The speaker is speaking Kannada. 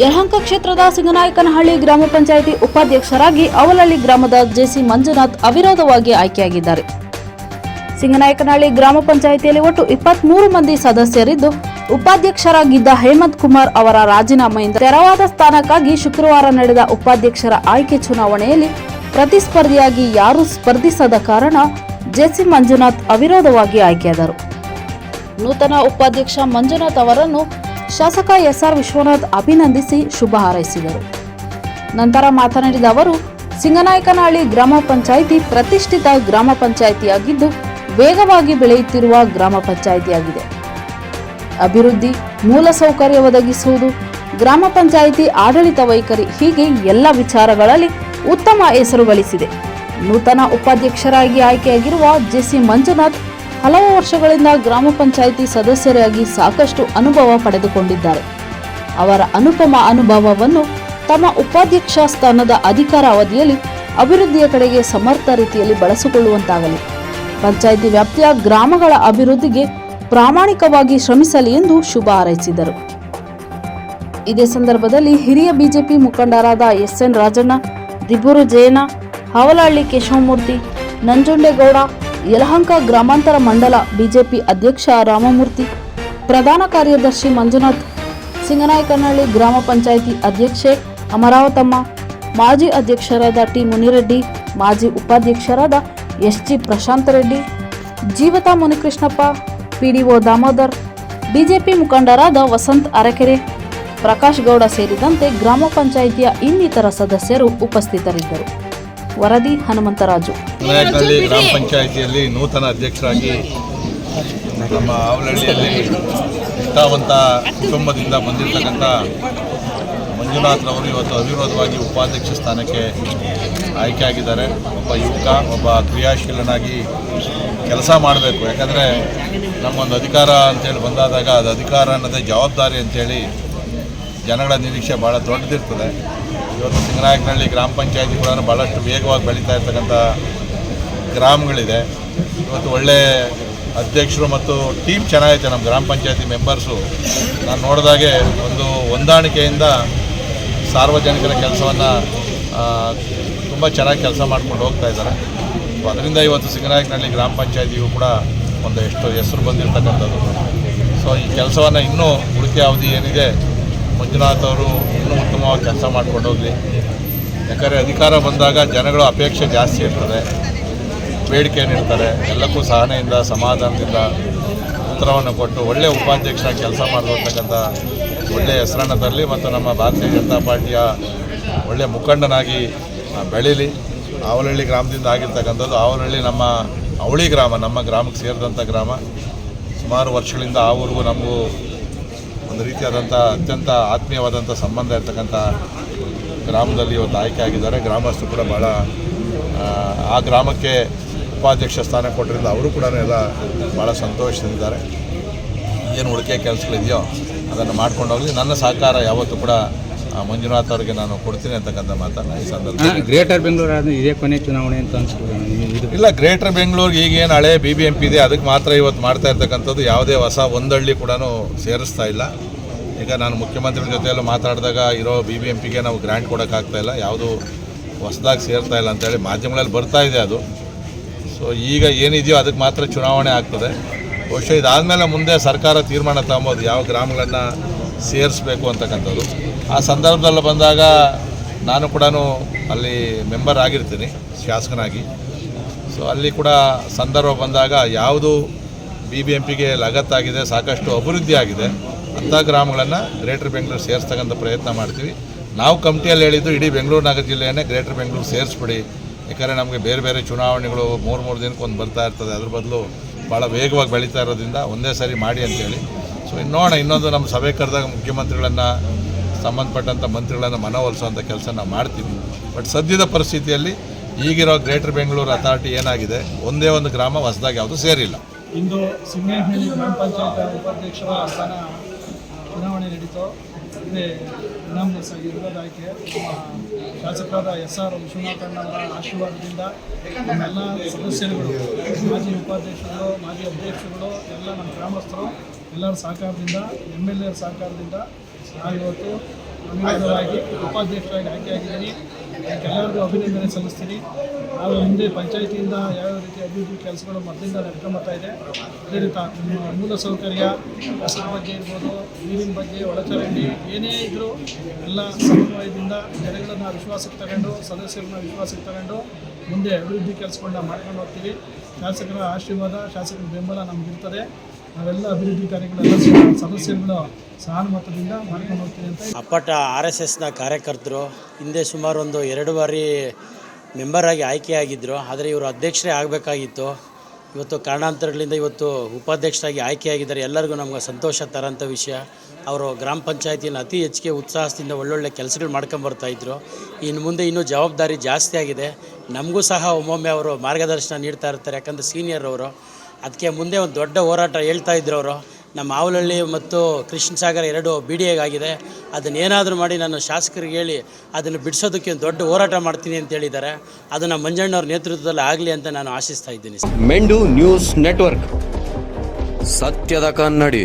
ಯಲಹಂಕ ಕ್ಷೇತ್ರದ ಸಿಂಗನಾಯಕನಹಳ್ಳಿ ಗ್ರಾಮ ಪಂಚಾಯಿತಿ ಉಪಾಧ್ಯಕ್ಷರಾಗಿ ಅವಲಹಳ್ಳಿ ಗ್ರಾಮದ ಜೆಸಿ ಮಂಜುನಾಥ್ ಅವಿರೋಧವಾಗಿ ಆಯ್ಕೆಯಾಗಿದ್ದಾರೆ. ಸಿಂಗನಾಯಕನಹಳ್ಳಿ ಗ್ರಾಮ ಪಂಚಾಯಿತಿಯಲ್ಲಿ ಒಟ್ಟು ಇಪ್ಪತ್ಮೂರು ಮಂದಿ ಸದಸ್ಯರಿದ್ದು, ಉಪಾಧ್ಯಕ್ಷರಾಗಿದ್ದ ಹೇಮಂತ್ ಕುಮಾರ್ ಅವರ ರಾಜೀನಾಮೆಯಿಂದ ತೆರವಾದ ಸ್ಥಾನಕ್ಕಾಗಿ ಶುಕ್ರವಾರ ನಡೆದ ಉಪಾಧ್ಯಕ್ಷರ ಆಯ್ಕೆ ಚುನಾವಣೆಯಲ್ಲಿ ಪ್ರತಿಸ್ಪರ್ಧಿಯಾಗಿ ಯಾರೂ ಸ್ಪರ್ಧಿಸದ ಕಾರಣ ಜೆಸಿ ಮಂಜುನಾಥ್ ಅವಿರೋಧವಾಗಿ ಆಯ್ಕೆಯಾದರು. ನೂತನ ಉಪಾಧ್ಯಕ್ಷ ಮಂಜುನಾಥ್ ಅವರನ್ನು ಶಾಸಕ ಎಸ್ಆರ್ ವಿಶ್ವನಾಥ್ ಅಭಿನಂದಿಸಿ ಶುಭ ಹಾರೈಸಿದರು. ನಂತರ ಮಾತನಾಡಿದ ಅವರು, ಸಿಂಗನಾಯಕನಹಳ್ಳಿ ಗ್ರಾಮ ಪಂಚಾಯಿತಿ ಪ್ರತಿಷ್ಠಿತ ಗ್ರಾಮ ಪಂಚಾಯಿತಿಯಾಗಿದ್ದು ವೇಗವಾಗಿ ಬೆಳೆಯುತ್ತಿರುವ ಗ್ರಾಮ ಪಂಚಾಯಿತಿಯಾಗಿದೆ. ಅಭಿವೃದ್ಧಿ ಮೂಲಸೌಕರ್ಯ ಒದಗಿಸುವುದು, ಗ್ರಾಮ ಪಂಚಾಯಿತಿ ಆಡಳಿತ ವೈಖರಿ ಹೀಗೆ ಎಲ್ಲ ವಿಚಾರಗಳಲ್ಲಿ ಉತ್ತಮ ಹೆಸರು ಗಳಿಸಿದೆ. ನೂತನ ಉಪಾಧ್ಯಕ್ಷರಾಗಿ ಆಯ್ಕೆಯಾಗಿರುವ ಜೆಸಿ ಮಂಜುನಾಥ್ ಹಲವು ವರ್ಷಗಳಿಂದ ಗ್ರಾಮ ಪಂಚಾಯಿತಿ ಸದಸ್ಯರಾಗಿ ಸಾಕಷ್ಟು ಅನುಭವ ಪಡೆದುಕೊಂಡಿದ್ದಾರೆ. ಅವರ ಅನುಪಮ ಅನುಭವವನ್ನು ತಮ್ಮ ಉಪಾಧ್ಯಕ್ಷ ಸ್ಥಾನದ ಅಧಿಕಾರ ಅವಧಿಯಲ್ಲಿ ಅಭಿವೃದ್ಧಿಯ ಕಡೆಗೆ ಸಮರ್ಥ ರೀತಿಯಲ್ಲಿ ಬಳಸಿಕೊಳ್ಳುವಂತಾಗಲಿ. ಪಂಚಾಯಿತಿ ವ್ಯಾಪ್ತಿಯ ಗ್ರಾಮಗಳ ಅಭಿವೃದ್ಧಿಗೆ ಪ್ರಾಮಾಣಿಕವಾಗಿ ಶ್ರಮಿಸಲಿ ಎಂದು ಶುಭ ಹಾರೈಸಿದರು. ಇದೇ ಸಂದರ್ಭದಲ್ಲಿ ಹಿರಿಯ ಬಿಜೆಪಿ ಮುಖಂಡರಾದ ಎಸ್ ಎನ್ ರಾಜಣ್ಣ, ದಿಬ್ಬೂರು ಜಯನ ಹಾವಲಹಳ್ಳಿ ಕೇಶವಮೂರ್ತಿ, ನಂಜುಂಡೇಗೌಡ ಯಲಹಂಕ ಗ್ರಾಮಾಂತರ ಮಂಡಲ ಬಿಜೆಪಿ ಅಧ್ಯಕ್ಷ ರಾಮಮೂರ್ತಿ, ಪ್ರಧಾನ ಕಾರ್ಯದರ್ಶಿ ಮಂಜುನಾಥ್ ಸಿಂಗನಾಯಕನಹಳ್ಳಿ ಗ್ರಾಮ ಪಂಚಾಯಿತಿ ಅಧ್ಯಕ್ಷೆ ಅಮರಾವತಮ್ಮ, ಮಾಜಿ ಅಧ್ಯಕ್ಷರಾದ ಟಿ ಮುನಿರೆಡ್ಡಿ, ಮಾಜಿ ಉಪಾಧ್ಯಕ್ಷರಾದ S G Prashanth Reddy, ಜೀವತಾ Munikrishnappa, PDO Damodar, BJP ಮುಖಂಡರಾದ ವಸಂತ್ ಅರಕೆರೆ, ಪ್ರಕಾಶ್ ಗೌಡ ಸೇರಿದಂತೆ ಗ್ರಾಮ ಪಂಚಾಯಿತಿಯ ಇನ್ನಿತರ ಸದಸ್ಯರು ಉಪಸ್ಥಿತರಿದ್ದರು. ವರದಿ ಹನುಮಂತರಾಜು. ಗ್ರಾಮ ಪಂಚಾಯಿತಿಯಲ್ಲಿ ನೂತನ ಅಧ್ಯಕ್ಷರಾಗಿ ನಮ್ಮ ಆವಲಹಳ್ಳಿಯಲ್ಲಿ ನಿಷ್ಠಾವಂತ ಕುಟುಂಬದಿಂದ ಬಂದಿರತಕ್ಕಂಥ ಮಂಜುನಾಥ್ರವರು ಇವತ್ತು ಅವಿರೋಧವಾಗಿ ಉಪಾಧ್ಯಕ್ಷ ಸ್ಥಾನಕ್ಕೆ ಆಯ್ಕೆಯಾಗಿದ್ದಾರೆ ಒಬ್ಬ ಯುವಕ ಒಬ್ಬ ಕ್ರಿಯಾಶೀಲನಾಗಿ ಕೆಲಸ ಮಾಡಬೇಕು. ಯಾಕಂದರೆ ನಮ್ಮೊಂದು ಅಧಿಕಾರ ಅಂತೇಳಿ ಬಂದಾದಾಗ ಅದು ಅಧಿಕಾರ ಅನ್ನೋದೇ ಜವಾಬ್ದಾರಿ ಅಂತೇಳಿ ಜನಗಳ ನಿರೀಕ್ಷೆ ಭಾಳ ದೊಡ್ಡದಿರ್ತದೆ. ಇವತ್ತು ಸಿಂಗನಾಯಕನಹಳ್ಳಿ ಗ್ರಾಮ ಪಂಚಾಯತಿ ಕೂಡ ಭಾಳಷ್ಟು ವೇಗವಾಗಿ ಬೆಳೀತಾ ಇರ್ತಕ್ಕಂಥ ಗ್ರಾಮಗಳಿದೆ. ಇವತ್ತು ಒಳ್ಳೆ ಅಧ್ಯಕ್ಷರು ಮತ್ತು ಟೀಮ್ ಚೆನ್ನಾಗೈತೆ ನಮ್ಮ ಗ್ರಾಮ ಪಂಚಾಯತಿ ಮೆಂಬರ್ಸು. ನಾನು ನೋಡಿದಾಗೆ ಒಂದು ಹೊಂದಾಣಿಕೆಯಿಂದ ಸಾರ್ವಜನಿಕರ ಕೆಲಸವನ್ನು ತುಂಬ ಚೆನ್ನಾಗಿ ಕೆಲಸ ಮಾಡ್ಕೊಂಡು ಹೋಗ್ತಾ ಇದ್ದಾರೆ. ಅದರಿಂದ ಇವತ್ತು ಸಿಂಗನಾಯಕನಹಳ್ಳಿ ಗ್ರಾಮ ಪಂಚಾಯತಿಗೂ ಕೂಡ ಒಂದು ಎಷ್ಟು ಹೆಸರು ಬಂದಿರತಕ್ಕಂಥದ್ದು. ಸೊ, ಈ ಕೆಲಸವನ್ನು ಇನ್ನೂ ಉಳಿಕೆ ಅವಧಿ ಏನಿದೆ ಮಂಜುನಾಥ್ ಅವರು ಇನ್ನೂ ಉತ್ತಮವಾಗಿ ಕೆಲಸ ಮಾಡ್ಕೊಂಡು ಹೋಗಲಿ. ಯಾಕಂದರೆ ಅಧಿಕಾರ ಬಂದಾಗ ಜನಗಳು ಅಪೇಕ್ಷೆ ಜಾಸ್ತಿ ಇರ್ತದೆ. ಬೇಡಿಕೆ ನೀಡ್ತಾರೆ. ಎಲ್ಲಕ್ಕೂ ಸಹನೆಯಿಂದ, ಸಮಾಧಾನದಿಂದ ಉತ್ತರವನ್ನು ಕೊಟ್ಟು ಒಳ್ಳೆಯ ಉಪಾಧ್ಯಕ್ಷ ಕೆಲಸ ಮಾಡಿರ್ತಕ್ಕಂಥ ಒಳ್ಳೆಯ ಹೆಸರನ್ನು ತರಲಿ ಮತ್ತು ನಮ್ಮ ಭಾರತೀಯ ಜನತಾ ಪಾರ್ಟಿಯ ಒಳ್ಳೆಯ ಮುಖಂಡನಾಗಿ ಬೆಳೀಲಿ. ಆವಲಹಳ್ಳಿ ಗ್ರಾಮದಿಂದ ಆಗಿರ್ತಕ್ಕಂಥದ್ದು ಆವಲಹಳ್ಳಿ ನಮ್ಮ ಅವಳಿ ಗ್ರಾಮ, ನಮ್ಮ ಗ್ರಾಮಕ್ಕೆ ಸೇರಿದಂಥ ಗ್ರಾಮ. ಸುಮಾರು ವರ್ಷಗಳಿಂದ ಆ ಊರಿಗೂ ನಮಗೂ ಒಂದು ರೀತಿಯಾದಂಥ ಅತ್ಯಂತ ಆತ್ಮೀಯವಾದಂಥ ಸಂಬಂಧ ಇರ್ತಕ್ಕಂಥ ಗ್ರಾಮದಲ್ಲಿ ಇವತ್ತು ಆಯ್ಕೆ ಆಗಿದ್ದಾರೆ ಗ್ರಾಮಸ್ಥರು ಕೂಡ ಭಾಳ ಆ, ಗ್ರಾಮಕ್ಕೆ ಉಪಾಧ್ಯಕ್ಷ ಸ್ಥಾನ ಕೊಟ್ಟರಿಂದ ಅವರು ಕೂಡ ಎಲ್ಲ ಭಾಳ ಸಂತೋಷದಿಂದಿದ್ದಾರೆ. ಏನು ಉಳಿಕೆ ಕೆಲಸಗಳಿದೆಯೋ ಅದನ್ನು ಮಾಡ್ಕೊಂಡು ಹೋಗಲಿ. ನನ್ನ ಸಹಕಾರ ಯಾವತ್ತೂ ಕೂಡ ಮಂಜುನಾಥ್ ಅವರಿಗೆ ನಾನು ಕೊಡ್ತೀನಿ ಅಂತಕ್ಕಂಥ ಮಾತನ್ನು ಈ ಸಂದರ್ಭದಲ್ಲಿ. ಗ್ರೇಟರ್ ಬೆಂಗಳೂರು ಆದರೆ ಇದೇ ಕೊನೆ ಚುನಾವಣೆ ಅಂತ ಇದು ಇಲ್ಲ ಗ್ರೇಟರ್ ಬೆಂಗಳೂರಿಗೆ ಈಗೇನು ಹಳೆ ಬಿ ಬಿ ಎಂ ಪಿ ಇದೆ ಅದಕ್ಕೆ ಮಾತ್ರ ಇವತ್ತು ಮಾಡ್ತಾ ಇರ್ತಕ್ಕಂಥದ್ದು ಯಾವುದೇ ಹೊಸ ಒಂದಳ್ಳಿ ಕೂಡ ಸೇರಿಸ್ತಾ ಇಲ್ಲ. ಈಗ ನಾನು ಮುಖ್ಯಮಂತ್ರಿ ಜೊತೆಯಲ್ಲೂ ಮಾತಾಡಿದಾಗ ಇರೋ ಬಿ ಬಿ ಎಂ ಪಿಗೆ ನಾವು ಗ್ರ್ಯಾಂಟ್ ಕೊಡೋಕ್ಕಾಗ್ತಾ ಇಲ್ಲ. ಯಾವುದು ಹೊಸದಾಗಿ ಸೇರ್ತಾ ಇಲ್ಲ ಅಂತೇಳಿ ಮಾಧ್ಯಮಗಳಲ್ಲಿ ಬರ್ತಾ ಇದೆ ಅದು. ಸೊ ಈಗ ಏನಿದೆಯೋ ಅದಕ್ಕೆ ಮಾತ್ರ ಚುನಾವಣೆ ಆಗ್ತದೆ. ಬಹುಶಃ ಇದಾದಮೇಲೆ ಮುಂದೆ ಸರ್ಕಾರ ತೀರ್ಮಾನ ತಗೊಬೋದು. ಯಾವ ಗ್ರಾಮಗಳನ್ನು ಸೇರಿಸ್ಬೇಕು ಅಂತಕ್ಕಂಥದ್ದು. ಆ ಸಂದರ್ಭದಲ್ಲಿ ಬಂದಾಗ ನಾನು ಕೂಡ ಅಲ್ಲಿ ಮೆಂಬರ್ ಆಗಿರ್ತೀನಿ, ಶಾಸಕನಾಗಿ. ಸೊ ಅಲ್ಲಿ ಕೂಡ ಸಂದರ್ಭ ಬಂದಾಗ ಯಾವುದು ಬಿ ಬಿ ಎಂ ಪಿಗೆ ಲಗತ್ತಾಗಿದೆ, ಸಾಕಷ್ಟು ಅಭಿವೃದ್ಧಿ ಆಗಿದೆ, ಅಂಥ ಗ್ರಾಮಗಳನ್ನು ಗ್ರೇಟರ್ ಬೆಂಗಳೂರು ಸೇರಿಸ್ತಕ್ಕಂಥ ಪ್ರಯತ್ನ ಮಾಡ್ತೀವಿ. ನಾವು ಕಮಿಟಿಯಲ್ಲಿ ಹೇಳಿದ್ದು ಇಡೀ ಬೆಂಗಳೂರು ನಗರ ಜಿಲ್ಲೆಯನ್ನೇ ಗ್ರೇಟರ್ ಬೆಂಗಳೂರು ಸೇರಿಸ್ಬಿಡಿ. ಯಾಕಂದರೆ ನಮಗೆ ಬೇರೆ ಬೇರೆ ಚುನಾವಣೆಗಳು ಮೂರು ಮೂರು ದಿನಕ್ಕೆ ಒಂದು ಬರ್ತಾ ಇರ್ತದೆ. ಅದ್ರ ಬದಲು ಭಾಳ ವೇಗವಾಗಿ ಬೆಳೀತಾ ಇರೋದ್ರಿಂದ ಒಂದೇ ಸಾರಿ ಮಾಡಿ ಅಂತೇಳಿ ಸೊ ನೋಡೋಣ, ಇನ್ನೊಂದು ನಮ್ಮ ಸಭೆ ಕರೆದಾಗ ಮುಖ್ಯಮಂತ್ರಿಗಳನ್ನು ಸಂಬಂಧಪಟ್ಟಂಥ ಮಂತ್ರಿಗಳನ್ನು ಮನವೊಲಿಸುವಂಥ ಕೆಲಸ ನಾವು ಮಾಡ್ತೀವಿ ಬಟ್ ಸದ್ಯದ ಪರಿಸ್ಥಿತಿಯಲ್ಲಿ ಈಗಿರೋ ಗ್ರೇಟರ್ ಬೆಂಗಳೂರು ಅಥಾರಿಟಿ ಏನಾಗಿದೆ? ಒಂದೇ ಒಂದು ಗ್ರಾಮ ಹೊಸದಾಗಿ ಯಾವುದು ಸೇರಿಲ್ಲ. ಇಂದು ಸಿಂಗೇಹಳ್ಳಿ ಗ್ರಾಮ ಪಂಚಾಯತ್ ಉಪಾಧ್ಯಕ್ಷರ ಸ್ಥಾನ ಚುನಾವಣೆ ನಡೀತು. ಇದೇ ನಮ್ಮ ಸ ಇರೋದು ನಮ್ಮ ಶಾಸಕರಾದ ಎಸ್ ಆರ್ ವಿಶ್ವನಾಥಣ್ಣವರ ಆಶೀರ್ವಾದದಿಂದ ನಮ್ಮೆಲ್ಲ ಸದಸ್ಯರುಗಳು, ಮಾಜಿ ಉಪಾಧ್ಯಕ್ಷರು, ಮಾಜಿ ಅಧ್ಯಕ್ಷರುಗಳು, ಎಲ್ಲ ನಮ್ಮ ಗ್ರಾಮಸ್ಥರು ಎಲ್ಲರ ಸಹಕಾರದಿಂದ ಎಂ ಎಲ್ ಎರ ಸಹಕಾರದಿಂದ ನಾವಿವತ್ತು ಅವಿರೋಧವಾಗಿ ಉಪಾಧ್ಯಕ್ಷರಾಗಿ ಆಯ್ಕೆಯಾಗಿದ್ದೀನಿ. ಎಲ್ಲರಿಗೂ ಅಭಿನಂದನೆ ಸಲ್ಲಿಸ್ತೀನಿ. ನಾವು ಹಿಂದೆ ಪಂಚಾಯತಿಯಿಂದ ಯಾವ್ಯಾವ ರೀತಿ ಅಭಿವೃದ್ಧಿ ಕೆಲಸಗಳು ಮೊದಲಿಂದ ನಡ್ಕೊಂಬರ್ತಾ ಇದೆ, ಅದೇ ರೀತಿ ಮೂಲ ಸೌಕರ್ಯ ಹಸಿರ ಬಗ್ಗೆ ಇರ್ಬೋದು, ನೀರಿನ ಬಗ್ಗೆ, ಒಳಚರಂಡಿ, ಏನೇ ಇದ್ದರೂ ಎಲ್ಲ ಸಮನ್ವಯದಿಂದ ಜನಗಳನ್ನ ವಿಶ್ವಾಸಕ್ಕೆ ತಗೊಂಡು, ಸದಸ್ಯರನ್ನ ವಿಶ್ವಾಸಕ್ಕೆ ತಗೊಂಡು ಮುಂದೆ ಅಭಿವೃದ್ಧಿ ಕೆಲಸಗಳನ್ನ ಮಾಡ್ಕೊಂಡು ಹೋಗ್ತೀವಿ. ಶಾಸಕರ ಆಶೀರ್ವಾದ, ಶಾಸಕರ ಬೆಂಬಲ ನಮಗಿರ್ತದೆ. ನಾವೆಲ್ಲ ಅಭಿವೃದ್ಧಿ ಕಾರ್ಯಗಳೆಲ್ಲ ಸ- ಸದಸ್ಯರುಗಳು ಸಹಾನುಮತದಿಂದ ಮಾಡ್ಕೊಂಡು ಹೋಗ್ತೀವಿ ಅಂತ ಅಪ್ಪಟ ಆರ್ ಎಸ್ ಎಸ್ನ ಕಾರ್ಯಕರ್ತರು ಹಿಂದೆ ಸುಮಾರು ಒಂದು ಎರಡು ಬಾರಿ ಮೆಂಬರ್ ಆಗಿ ಆಯ್ಕೆಯಾಗಿದ್ದರು ಆದರೆ ಇವರು ಅಧ್ಯಕ್ಷರೇ ಆಗಬೇಕಾಗಿತ್ತು. ಇವತ್ತು ಕಾರಣಾಂತರಗಳಿಂದ ಇವತ್ತು ಉಪಾಧ್ಯಕ್ಷರಾಗಿ ಆಯ್ಕೆಯಾಗಿದ್ದಾರೆ. ಎಲ್ಲರಿಗೂ ನಮ್ಗೆ ಸಂತೋಷ ತರೋಂಥ ವಿಷಯ. ಅವರು ಗ್ರಾಮ ಪಂಚಾಯತಿಯನ್ನು ಅತಿ ಹೆಚ್ಚಿಗೆ ಉತ್ಸಾಹದಿಂದ ಒಳ್ಳೊಳ್ಳೆ ಕೆಲಸಗಳು ಮಾಡ್ಕೊಂಬರ್ತಾಯಿದ್ರು ಇನ್ನು ಮುಂದೆ ಇನ್ನೂ ಜವಾಬ್ದಾರಿ ಜಾಸ್ತಿ ಆಗಿದೆ. ನಮಗೂ ಸಹ ಒಮ್ಮೊಮ್ಮೆ ಅವರು ಮಾರ್ಗದರ್ಶನ ನೀಡ್ತಾ ಇರ್ತಾರೆ. ಯಾಕಂದರೆ ಸೀನಿಯರ್ ಅವರು. ಅದಕ್ಕೆ ಮುಂದೆ ಒಂದು ದೊಡ್ಡ ಹೋರಾಟ ಹೇಳ್ತಾ ಇದ್ರು ಅವರು. ನಮ್ಮ ಆವಲಹಳ್ಳಿ ಮತ್ತು ಕೃಷ್ಣ ಸಾಗರ ಎರಡು ಬಿ ಡಿ ಎಗಾಗಿದೆ ಅದನ್ನು ಏನಾದರೂ ಮಾಡಿ ನಾನು ಶಾಸಕರಿಗೆ ಹೇಳಿ ಅದನ್ನು ಬಿಡಿಸೋದಕ್ಕೆ ಒಂದು ದೊಡ್ಡ ಹೋರಾಟ ಮಾಡ್ತೀನಿ ಅಂತ ಹೇಳಿದ್ದಾರೆ. ಅದನ್ನು ಮಂಜಣ್ಣವ್ರ ನೇತೃತ್ವದಲ್ಲಿ ಆಗಲಿ ಅಂತ ನಾನು ಆಶಿಸ್ತಾ ಇದ್ದೀನಿ. ಮೆಂಡು ನ್ಯೂಸ್ ನೆಟ್ವರ್ಕ್. ಸತ್ಯದ ಕನ್ನಡಿ.